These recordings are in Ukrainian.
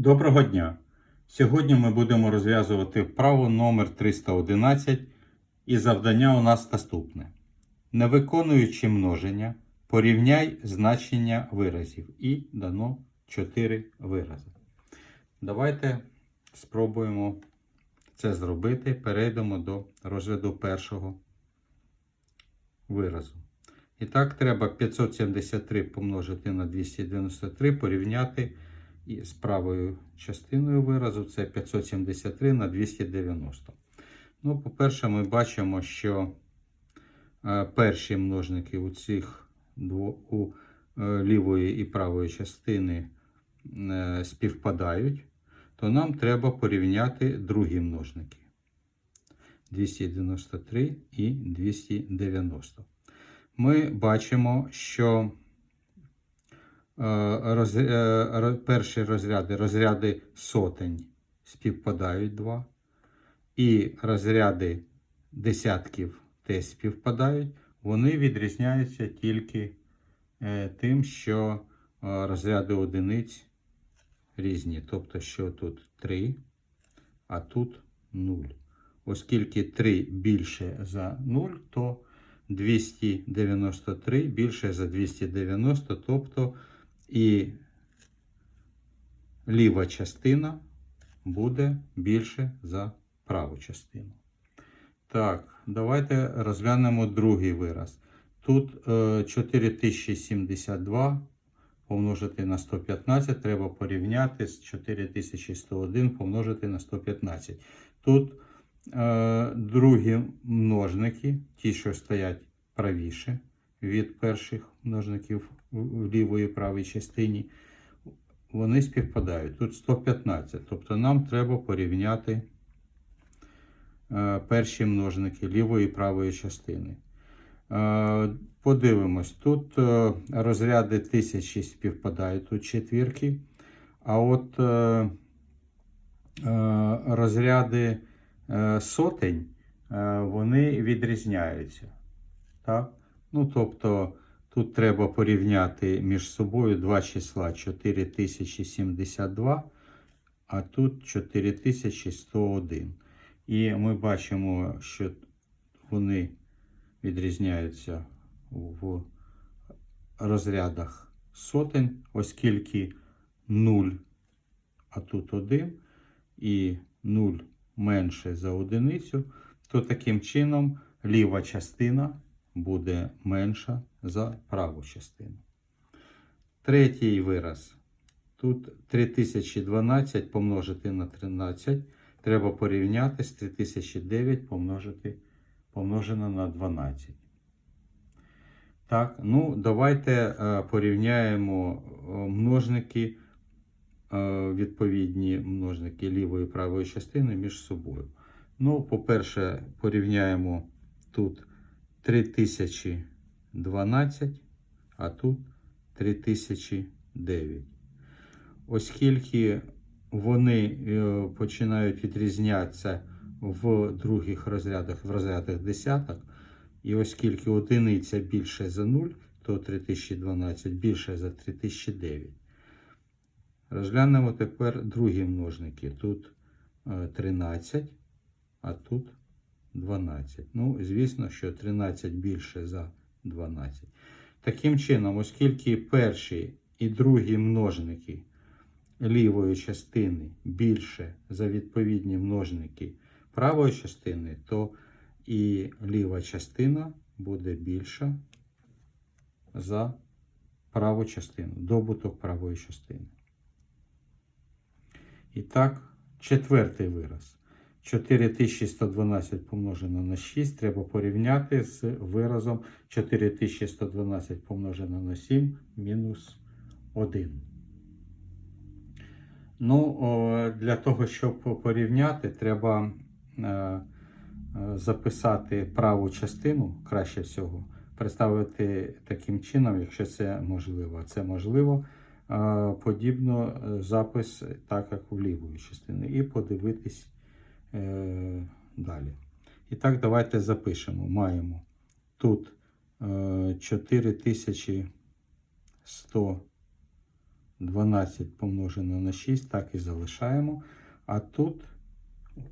Доброго дня! Сьогодні ми будемо розв'язувати вправу номер 311 і завдання у нас наступне. Не виконуючи множення, порівняй значення виразів і дано 4 вирази. Давайте спробуємо це зробити. Перейдемо до розгляду першого виразу. І так, треба 573 помножити на 293 порівняти і з правою частиною виразу це 573 на 290. Ну, по-перше, ми бачимо, що е, перші множники у цих у е, лівої і правої частини е, співпадають, то нам треба порівняти другі множники. 293 і 290. Ми бачимо, що роз, е, перші розряди, розряди сотень співпадають два, і розряди десятків теж співпадають. Вони відрізняються тільки е, тим, що е, розряди одиниць різні. Тобто, що тут 3, а тут 0. Оскільки 3 більше за 0, то 293 більше за 290, тобто і ліва частина буде більше за праву частину. Так, давайте розглянемо другий вираз. Тут е, 4072 помножити на 115 треба порівняти з 4101 помножити на 115. Тут е, другі множники, ті, що стоять правіше від перших множників в лівої правій частині, вони співпадають. Тут 115. Тобто нам треба порівняти е, перші множники лівої і правої частини. Е, Подивимось, тут е, розряди тисячі співпадають, тут четвірки, а от розряди сотень вони відрізняються. Так? Ну, тобто тут треба порівняти між собою два числа 4072, а тут 4101. І ми бачимо, що вони відрізняються в розрядах сотень, оскільки 0, а тут 1, і 0 менше за одиницю, то таким чином ліва частина буде менша за праву частину. Третій вираз. Тут 3012 помножити на 13. Треба порівняти з 3009 помножити, помножено на 12. Так, ну давайте е, порівняємо е, множники, е, відповідні множники лівої і правої частини між собою. Ну, по-перше, порівняємо тут 3012, а тут 3009. Оскільки вони е, починають відрізнятися в других розрядах, в розрядах десяток, і оскільки одиниця більше за 0, то 3012 більше за 3009. Розглянемо тепер другі множники. Тут е, 13, а тут 12. Ну, звісно, що 13 більше за 12. Таким чином, оскільки перші і другі множники лівої частини більше за відповідні множники правої частини, то і ліва частина буде більша за праву частину, добуток правої частини. І так, четвертий вираз. 4112 помножено на 6 треба порівняти з виразом 4112 помножено на 7 мінус 1. Ну, для того, щоб порівняти, треба е, записати праву частину краще всього, представити таким чином, якщо це можливо. Це можливо. е, Подібно е, запис, так як в лівої частини, і подивитись е, далі. І так, давайте запишемо. Маємо тут е, 4100 12 помножено на 6, так і залишаємо. А тут,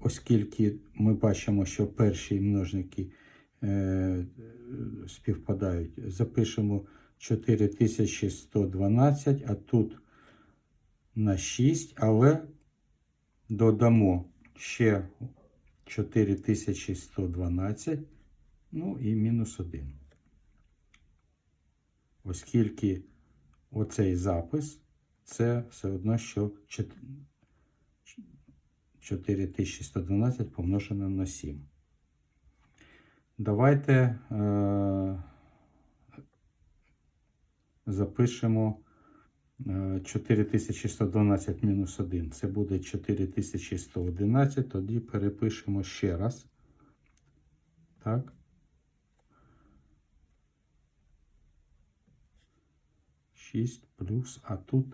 оскільки ми бачимо, що перші множники е, співпадають, запишемо 4112, а тут на 6, але додамо ще 4112, ну і мінус 1. Оскільки оцей запис це все одно, що 4112 помножено на 7. Давайте е, запишемо 4112 мінус 1. Це буде 4111. Тоді перепишемо ще раз. Так. Шість плюс, а тут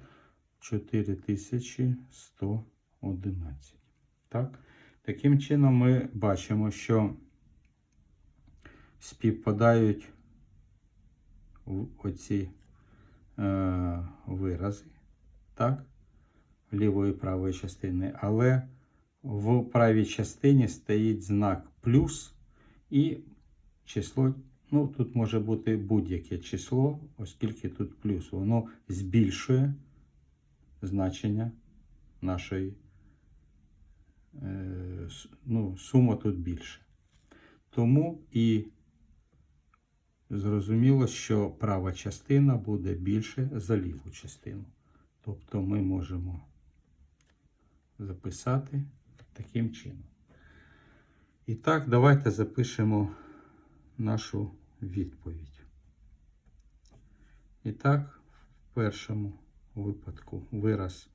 4111. Так? Таким чином ми бачимо, що співпадають оці вирази, так? лівої і правої частини, але в правій частині стоїть знак плюс і число. Ну, тут може бути будь-яке число, оскільки тут плюс. Воно збільшує значення нашої е, ну, сума тут більше. Тому і зрозуміло, що права частина буде більше за ліву частину. Тобто ми можемо записати таким чином. І так, давайте запишемо нашу відповідь. І так, в першому випадку вираз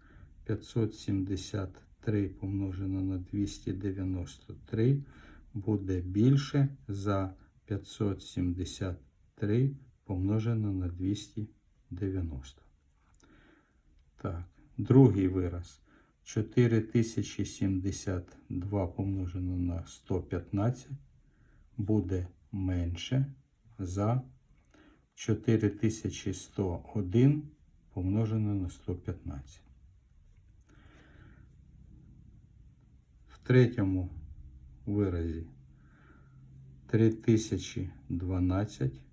573 помножено на 293 буде більше за 573 помножено на 290. Так, другий вираз 4072 помножено на 115 буде менше за 4101 помножено на 115. В третьому виразі 3012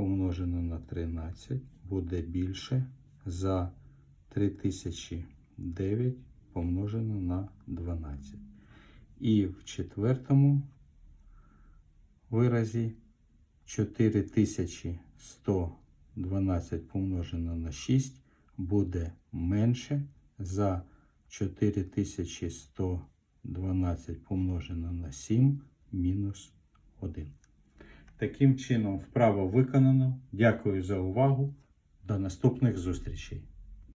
помножено на 13 буде більше за 3009 помножено на 12. І в четвертому виразі 4112 помножено на 6 буде менше за 4112 помножено на 7 мінус 1. Таким чином, вправо виконано. Дякую за увагу. До наступних зустрічей.